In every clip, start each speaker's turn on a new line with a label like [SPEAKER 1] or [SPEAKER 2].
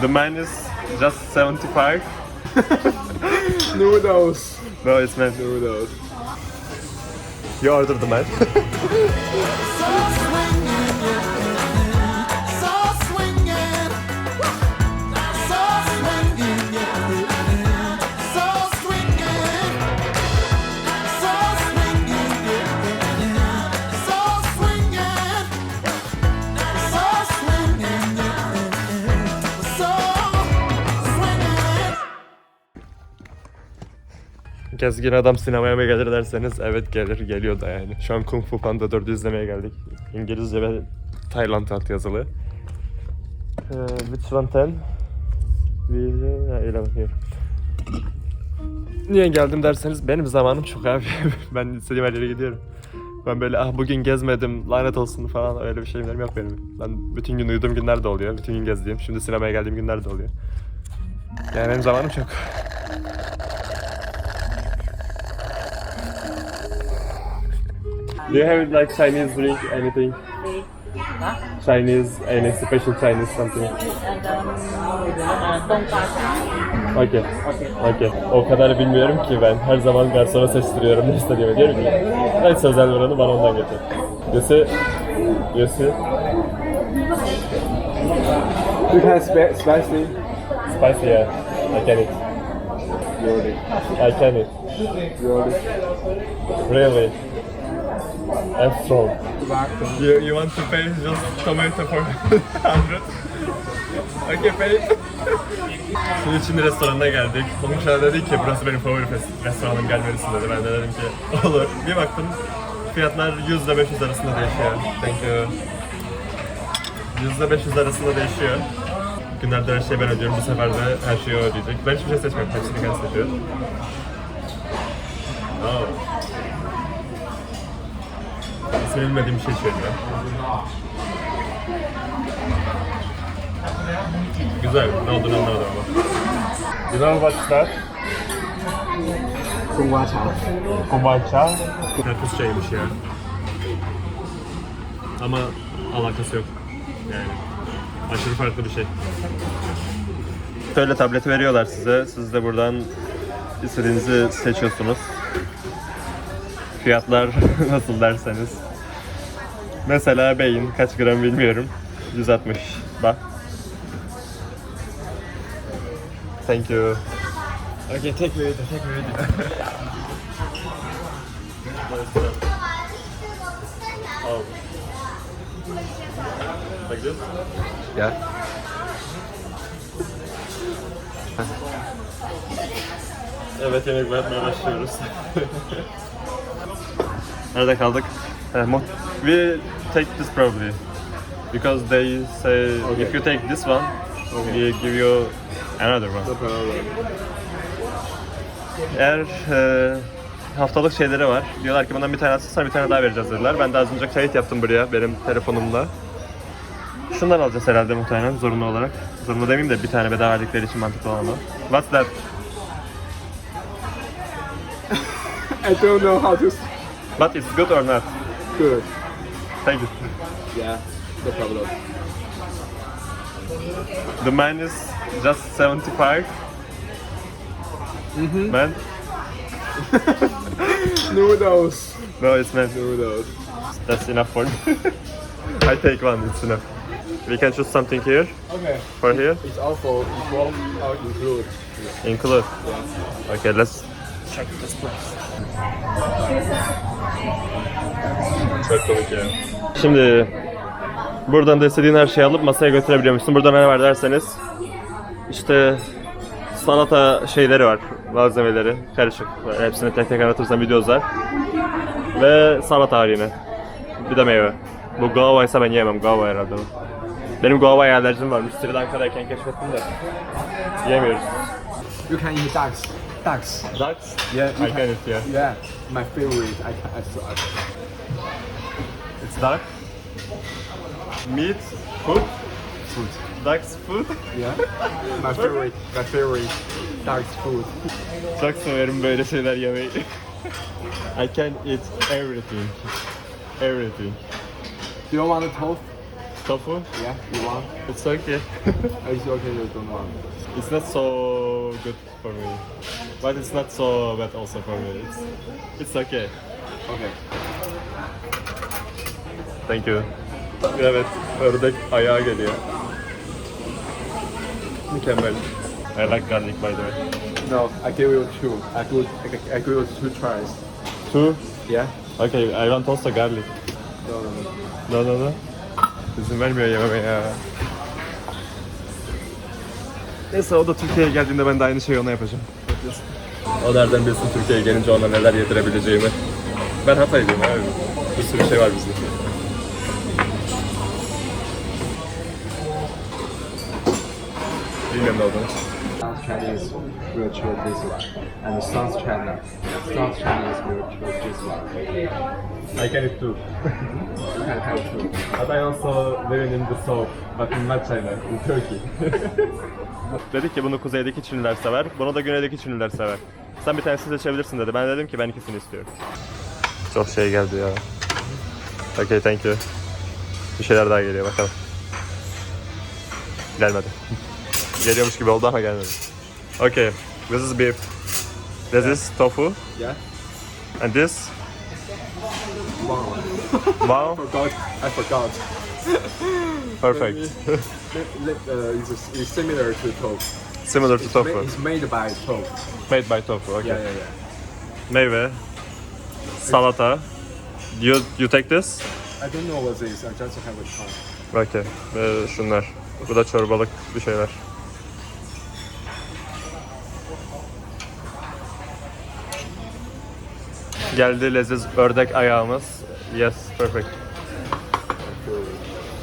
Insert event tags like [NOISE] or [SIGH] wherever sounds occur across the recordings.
[SPEAKER 1] The man is just 75. [LAUGHS]
[SPEAKER 2] Noodles.
[SPEAKER 1] No, it's man.
[SPEAKER 2] Noodles.
[SPEAKER 1] You order the man. [LAUGHS] [LAUGHS] Gezgin adam sinemaya mı gelir derseniz evet gelir, geliyor da yani. Şu an Kung Fu Panda 4'ü izlemeye geldik. İngilizce ve Tayland alt yazılı. Uh, which one ten? We. Niye geldim derseniz benim zamanım çok abi. [LAUGHS] ben istediğim her yere gidiyorum. Ben böyle ah bugün gezmedim lanet olsun falan öyle bir şeylerim yok benim. Ben bütün gün uyuduğum günler de oluyor. Bütün gün gezdiğim. Şimdi sinemaya geldiğim günler de oluyor. Yani benim zamanım çok. Do you have like Chinese drink, anything? Chinese, any special Chinese something? Okay. Okay. O kadar bilmiyorum ki ben. Her zaman garsona seçtiriyorum ne istediğimi. Diyorum ki ben sözel oranı bana ondan getir. You see? You?
[SPEAKER 2] You can spe- spicy.
[SPEAKER 1] Spicy yeah. I can eat.
[SPEAKER 2] Really.
[SPEAKER 1] I can eat.
[SPEAKER 2] Really.
[SPEAKER 1] Really. I'm.
[SPEAKER 2] Tobacco.
[SPEAKER 1] You, you want to pay just tomato for [LAUGHS] 100? Okay pay. Şimdi Çin restoranına geldik. Konuşan dedi ki burası benim favori restoranım gelmelisin dedi. Ben de dedim ki olur. Bir baktım fiyatlar 100 ile 500 arasında değişiyor. Thank you. 100 ile 500 arasında değişiyor. Günlerde her şeyi ben ödüyorum. Bu sefer de her şeyi o ödeyecek. Ben hiçbir şey seçmiyorum. Hepsini kendi seçiyor. Oh. İsmi bilmediğim bir şey ya. Güzel. Ne olduğunu anlamadım ama. What's that?
[SPEAKER 2] Kumbacha.
[SPEAKER 1] Kombucha. Karpuz çayıymış ya. Ama alakası yok. Yani aşırı farklı bir şey. Şöyle tableti veriyorlar size. Siz de buradan istediğinizi seçiyorsunuz. Fiyatlar [LAUGHS] nasıl derseniz. Mesela beyin kaç gram bilmiyorum. 160. Bak. Thank you.
[SPEAKER 2] Okay, take me with take me with
[SPEAKER 1] Oh. Like this?
[SPEAKER 2] Yeah.
[SPEAKER 1] Evet yemek yapmaya başlıyoruz. [LAUGHS] Nerede kaldık? We take this probably. Because they say if you take this one, we give you another one. Eğer e, haftalık şeyleri var. Diyorlar ki bundan bir tane atsana bir tane daha vereceğiz dediler. Ben de az önce kayıt yaptım buraya benim telefonumla. Şundan alacağız herhalde muhtemelen zorunlu olarak. Zorunlu demeyeyim de bir tane bedava verdikleri için mantıklı olan o. What's that?
[SPEAKER 2] I don't know how to.
[SPEAKER 1] But it's good or not?
[SPEAKER 2] Good.
[SPEAKER 1] Thank you.
[SPEAKER 2] Yeah. No problem.
[SPEAKER 1] The man is just 75.
[SPEAKER 2] Mhm.
[SPEAKER 1] Man? [LAUGHS]
[SPEAKER 2] Noodles.
[SPEAKER 1] No, it's man.
[SPEAKER 2] Noodles.
[SPEAKER 1] That's enough for me. [LAUGHS] I take one, it's enough. We can choose something here,
[SPEAKER 2] Okay.
[SPEAKER 1] for here.
[SPEAKER 2] It's also equal or include.
[SPEAKER 1] Include.
[SPEAKER 2] Yeah.
[SPEAKER 1] Okay, let's check this place. Çok komik. Şimdi buradan da istediğin her şeyi alıp masaya götürebiliyormuşsun. Burada ne var derseniz işte salata şeyleri var, malzemeleri karışık. Hepsini tek tek anlatırsam video uzar. Ve salata var yine. Bir de meyve. Bu guava ise ben yiyemem. Guava herhalde bu. Benim guava'ya alerjim var. Sri Lanka'dayken keşfettim de. Yiyemiyoruz.
[SPEAKER 2] You can eat ducks. Ducks.
[SPEAKER 1] Ducks?
[SPEAKER 2] Yeah.
[SPEAKER 1] I can eat, yeah.
[SPEAKER 2] Yeah. My favorite. I. I, I,
[SPEAKER 1] It's duck. Meat, food,
[SPEAKER 2] food.
[SPEAKER 1] duck's food.
[SPEAKER 2] Yeah. My favorite. My favorite. Ducks food.
[SPEAKER 1] Çok severim böyle şeyler yemeyi. I can eat everything. Everything.
[SPEAKER 2] Do you want a toast?
[SPEAKER 1] tofu.
[SPEAKER 2] Yeah, you want?
[SPEAKER 1] It's okay. [LAUGHS]
[SPEAKER 2] It's okay, you don't want.
[SPEAKER 1] It's not so good for me. But it's not so bad also for me. It's, it's okay.
[SPEAKER 2] Okay.
[SPEAKER 1] Thank you. Evet, ördek ayağa geliyor. Mükemmel. I like garlic by the way.
[SPEAKER 2] No, I give you two. I give, I give you two tries.
[SPEAKER 1] Two?
[SPEAKER 2] Yeah?
[SPEAKER 1] Okay, I want also garlic.
[SPEAKER 2] No, no, no.
[SPEAKER 1] No, no, no. İzin vermiyor yememe ya. Neyse o da Türkiye'ye geldiğinde ben de aynı şeyi ona yapacağım. O nereden bilsin Türkiye'ye gelince ona neler yedirebileceğimi. Ben Hataylıyım abi. Bir sürü şey var bizde. Bilmiyorum ne olduğunu.
[SPEAKER 2] South Chinese this one. And South China, South Chinese this one.
[SPEAKER 1] I can eat too.
[SPEAKER 2] You can have two.
[SPEAKER 1] But I also living in the south, but in not China, in Turkey. [LAUGHS] [LAUGHS] Dedik ki bunu kuzeydeki Çinliler sever, bunu da güneydeki Çinliler sever. Sen bir tanesini seçebilirsin dedi. Ben dedim ki ben ikisini istiyorum. Çok şey geldi ya. Okay, thank you. Bir şeyler daha geliyor bakalım. Gelmedi. [LAUGHS] Geliyormuş gibi oldu ama gelmedi. Okay, this is beef. This is tofu.
[SPEAKER 2] Yeah?
[SPEAKER 1] And this?
[SPEAKER 2] Wow.
[SPEAKER 1] Wow, [LAUGHS]
[SPEAKER 2] Forgot. I forgot.
[SPEAKER 1] perfect.
[SPEAKER 2] Uh, it's similar to tofu.
[SPEAKER 1] Similar to
[SPEAKER 2] It's, ma-
[SPEAKER 1] tofu.
[SPEAKER 2] it's made by tofu.
[SPEAKER 1] Made by tofu, okay.
[SPEAKER 2] Yeah, yeah, yeah.
[SPEAKER 1] Meyve, salata. You you take this?
[SPEAKER 2] I don't know what this. I just have a try.
[SPEAKER 1] Okay. Ve şunlar. Bu da çorbalık bir şeyler. Geldi leziz ördek ayağımız. Yes, perfect.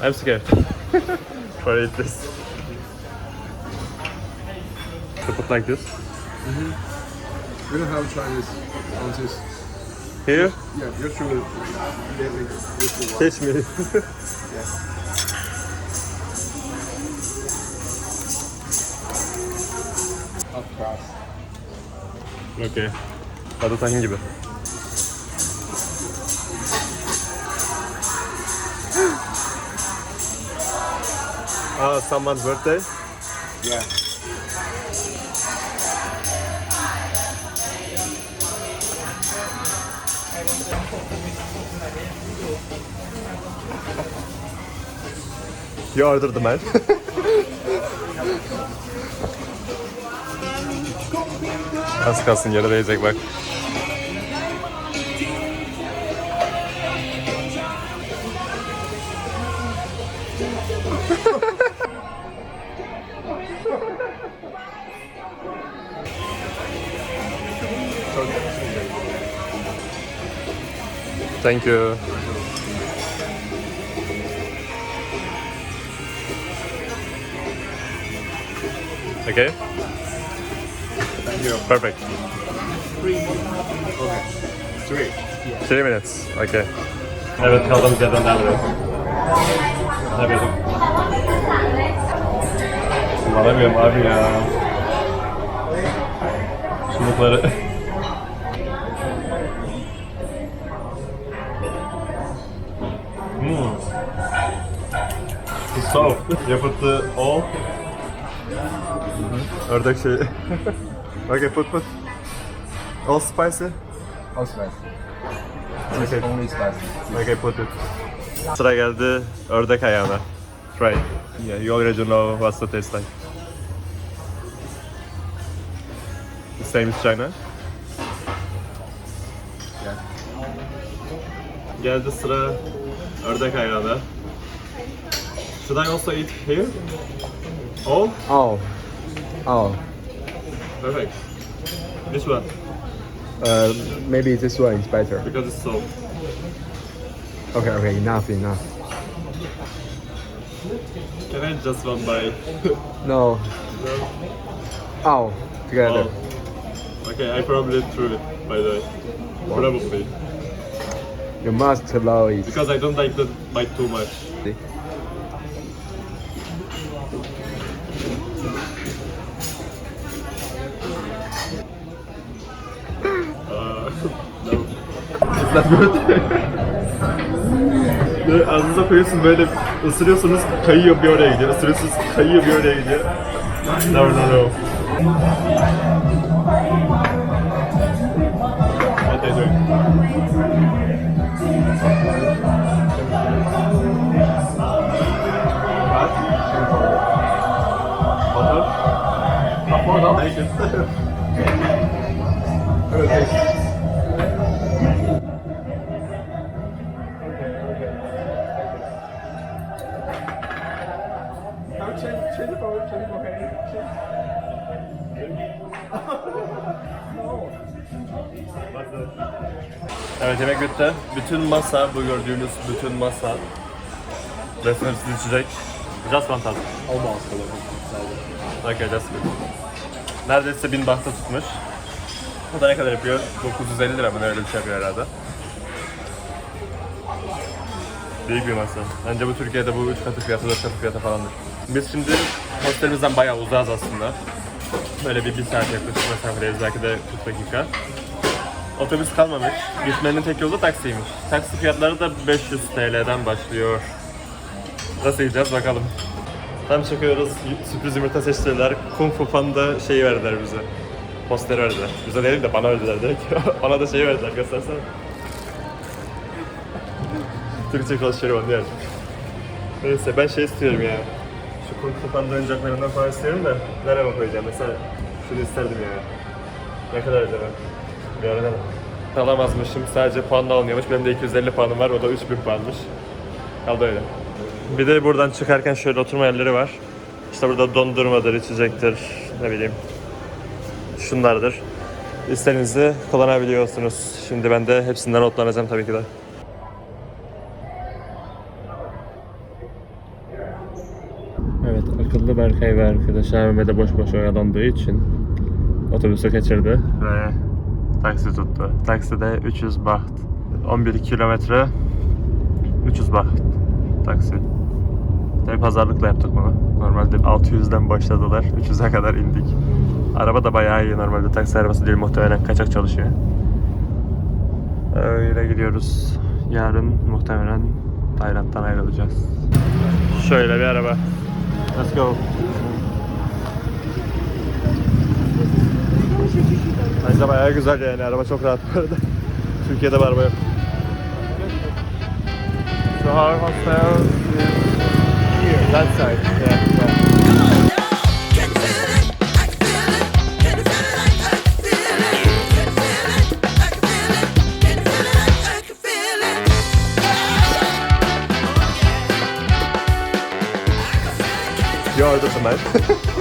[SPEAKER 1] I'm scared. For eat this. To put like this.
[SPEAKER 2] We don't have Chinese on this.
[SPEAKER 1] Here,
[SPEAKER 2] Yeah, you should me
[SPEAKER 1] teach me.
[SPEAKER 2] Of course.
[SPEAKER 1] Okay. Tadı tahin gibi. Ah, someone's birthday?
[SPEAKER 2] Yeah.
[SPEAKER 1] You ordered the man. Az kalsın yere değecek bak. Thank you. Okay.
[SPEAKER 2] Thank you.
[SPEAKER 1] Perfect.
[SPEAKER 2] Three.
[SPEAKER 1] Three minutes. Okay. Evet kaldığımız yerden devam edelim. Ne bileyim. Kullanamıyorum abi ya. Çubukları. Soft. You put the all. Ördek şeyi. okay, put put. All spicy.
[SPEAKER 2] All spicy.
[SPEAKER 1] Okay.
[SPEAKER 2] Only spicy.
[SPEAKER 1] Okay, put it. Sıra geldi ördek ayağına. Try. Yeah, you already know what's the taste like. The same as China.
[SPEAKER 2] Yeah.
[SPEAKER 1] Geldi sıra ördek ayağına. Should I also eat here? All?
[SPEAKER 2] Oh. Oh.
[SPEAKER 1] Perfect. Which one?
[SPEAKER 2] Uh, maybe this one is better.
[SPEAKER 1] Because it's soft.
[SPEAKER 2] Okay, okay, enough, enough.
[SPEAKER 1] Can I just one bite? [LAUGHS]
[SPEAKER 2] No. Oh, together.
[SPEAKER 1] Oh. Okay, I probably threw it by the way. Probably.
[SPEAKER 2] You must allow it.
[SPEAKER 1] Because I don't like the bite too much. Uh, It's good. Böyle ağzınıza koyuyorsun böyle ısırıyorsunuz kayıyor bir oraya gidiyor. Isırıyorsunuz kayıyor bir oraya gidiyor. Never know. What they doing? Evet yemek bitti. Bütün masa, bu gördüğünüz bütün masa ve sınırsız içecek. Just.
[SPEAKER 2] Almost a little.
[SPEAKER 1] Okay, that's good. Neredeyse bin bahta tutmuş. Bu da ne kadar yapıyor? 950 lira mı öyle bir şey yapıyor herhalde. Büyük bir masa. Bence bu Türkiye'de bu 3 katı fiyatı, 4 katı fiyatı falandır. Biz şimdi hostelimizden bayağı uzağız aslında. Böyle bir, bir saat yaklaşık mesafedeyiz belki de 40 dakika. Otobüs kalmamış. Gitmenin tek yolu taksiymiş. Taksi fiyatları da 500 TL'den başlıyor. Nasıl gideceğiz bakalım. Tam çıkıyoruz. Sürpriz yumurta seçtiler. Kung Fu Panda şeyi verdiler bize. Poster verdiler. Bize değil de bana verdiler direkt. [LAUGHS] bana da şeyi verdiler. Göstersene. Türkçe konuşuyorum onu yani. Neyse ben şey istiyorum ya. Şu Panda oyuncaklarından falan istiyorum da nereye koyacağım? Mesela şunu isterdim ya. Ne kadar acaba? Bir öğrenelim. Alamazmışım. Sadece puanla alınıyormuş. Benim de 250 puanım var. O da 3000 puanmış. Kaldı öyle. Bir de buradan çıkarken şöyle oturma yerleri var. İşte burada dondurmadır, içecektir, ne bileyim. Şunlardır. İstediğinizi kullanabiliyorsunuz. Şimdi ben de hepsinden notlanacağım tabii ki de. Evet, Berkay ve arkadaşı Mehmet'e boş boş oyalandığı için otobüsü kaçırdı. Ve taksi tuttu. Takside 300 baht. 11 kilometre 300 baht taksi. Tabii pazarlıkla yaptık bunu. Normalde 600'den başladılar. 300'e kadar indik. Araba da bayağı iyi. Normalde taksi arabası değil muhtemelen kaçak çalışıyor. Öyle gidiyoruz. Yarın muhtemelen Tayland'dan ayrılacağız. Şöyle bir araba. Let's go. Bence bayağı güzel yani. Araba çok rahat bu arada. [LAUGHS] Türkiye'de bir araba yok. So our hostel is here, that side. Yeah, yeah.
[SPEAKER 3] Feel it? I